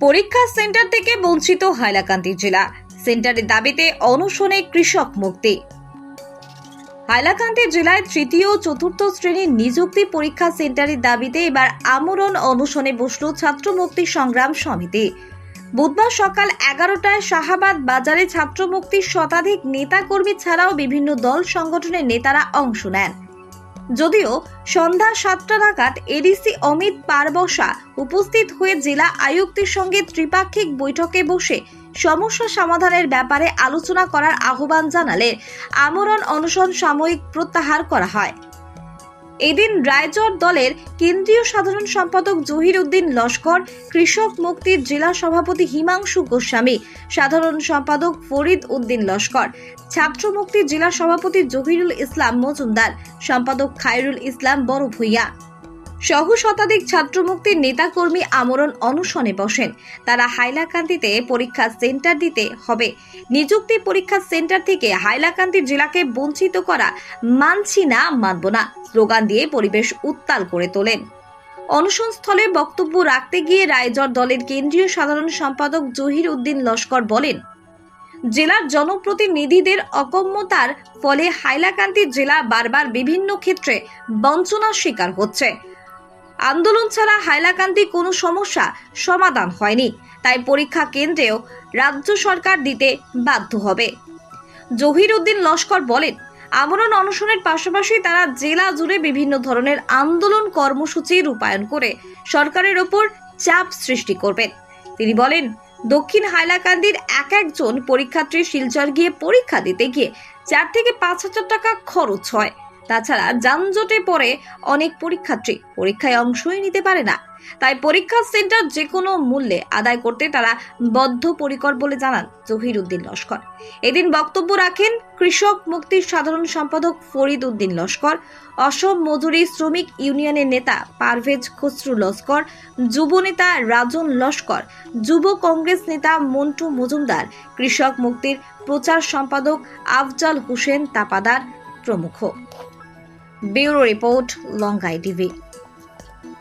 পরীক্ষা সেন্টার থেকে বঞ্চিত হাইলাকান্দি জেলা। সেন্টারের দাবিতে অনশনে কৃষক মুক্তি। হাইলাকান্দি জেলায় তৃতীয় চতুর্থ শ্রেণির নিযুক্তি পরীক্ষা সেন্টারের দাবিতে এবার আমরণ অনশনে বসল ছাত্র মুক্তি সংগ্রাম সমিতি। বুধবার সকাল এগারোটায় শাহাবাদ বাজারে ছাত্র মুক্তির শতাধিক নেতাকর্মী ছাড়াও বিভিন্ন দল সংগঠনের নেতারা অংশ নেন। যদিও সন্ধ্যা সাতটা নাগাদ এডিসি অমিত পারবসা উপস্থিত হয়ে জেলা আয়ুক্তের সঙ্গে ত্রিপাক্ষিক বৈঠকে বসে সমস্যা সমাধানের ব্যাপারে আলোচনা করার আহ্বান জানালে আমরণ অনশন সাময়িক প্রত্যাহার করা হয়। এদিন রায়চর দলের কেন্দ্রীয় সাধারণ সম্পাদক জহির উদ্দিন লস্কর, কৃষক মুক্তির জেলা সভাপতি হিমাংশু গোস্বামী, সাধারণ সম্পাদক ফরিদ উদ্দিন লস্কর, ছাত্র মুক্তির জেলা সভাপতি জহিরুল ইসলাম মজুমদার, সম্পাদক খায়রুল ইসলাম বড় ভূঁইয়া সহ শতাধিক ছাত্র মুক্তির নেতাকর্মী আমরণ অনশনে বসেন। তারা হাইলাকান্দিতে পরীক্ষা সেন্টার দিতে হবে। নিযুক্তি পরীক্ষা সেন্টার থেকে হাইলাকান্দি জেলাকে বঞ্চিত করা মানছি না, মানব না, স্লোগান দিয়ে পরিবেশ উত্তাল করে তোলেন। অনশনস্থলে বক্তব্য রাখতে গিয়ে রায়জর দলের কেন্দ্রীয় সাধারণ সম্পাদক জহির উদ্দিন লস্কর বলেন, জেলার জনপ্রতিনিধিদের অকম্যতার ফলে হাইলাকান্দি জেলা বারবার বিভিন্ন ক্ষেত্রে বঞ্চনার শিকার হচ্ছে। আন্দোলন ছাড়া হাইলাকান্দি কোনো সমস্যা সমাধান হয়নি। তাই পরীক্ষা কেন্দ্রেও রাজ্য সরকার দিতে বাধ্য হবে। জহির উদ্দিন লস্কর বলেন, আমরণ অনশনের পাশাপাশি তারা জেলা জুড়ে বিভিন্ন ধরনের আন্দোলন কর্মসূচি রূপায়ণ করে সরকারের ওপর চাপ সৃষ্টি করবেন। তিনি বলেন, দক্ষিণ হাইলাকান্দির এক একজন পরীক্ষার্থী শিলচর গিয়ে পরীক্ষা দিতে গিয়ে চার থেকে পাঁচ হাজার টাকা খরচ হয়। তাছাড়া যানজটে পড়ে অনেক পরীক্ষার্থী পরীক্ষায় অংশই নিতে পারে না। তাই পরীক্ষা সেন্টার যে কোনো মূল্যে আদায় করতে তারা বদ্ধপরিকর বলে জানান জহির উদ্দিন লস্কর। এদিন বক্তব্য রাখেন কৃষক মুক্তির সাধারণ সম্পাদক ফরিদ উদ্দিন লস্কর, অসম মজুরি শ্রমিক ইউনিয়নের নেতা পারভেজ খসরু লস্কর, যুব নেতা রাজন লস্কর, যুব কংগ্রেস নেতা মন্টু মজুমদার, কৃষক মুক্তির প্রচার সম্পাদক আফজাল হোসেন তাপাদার প্রমুখ। Bureau Report, Long TV.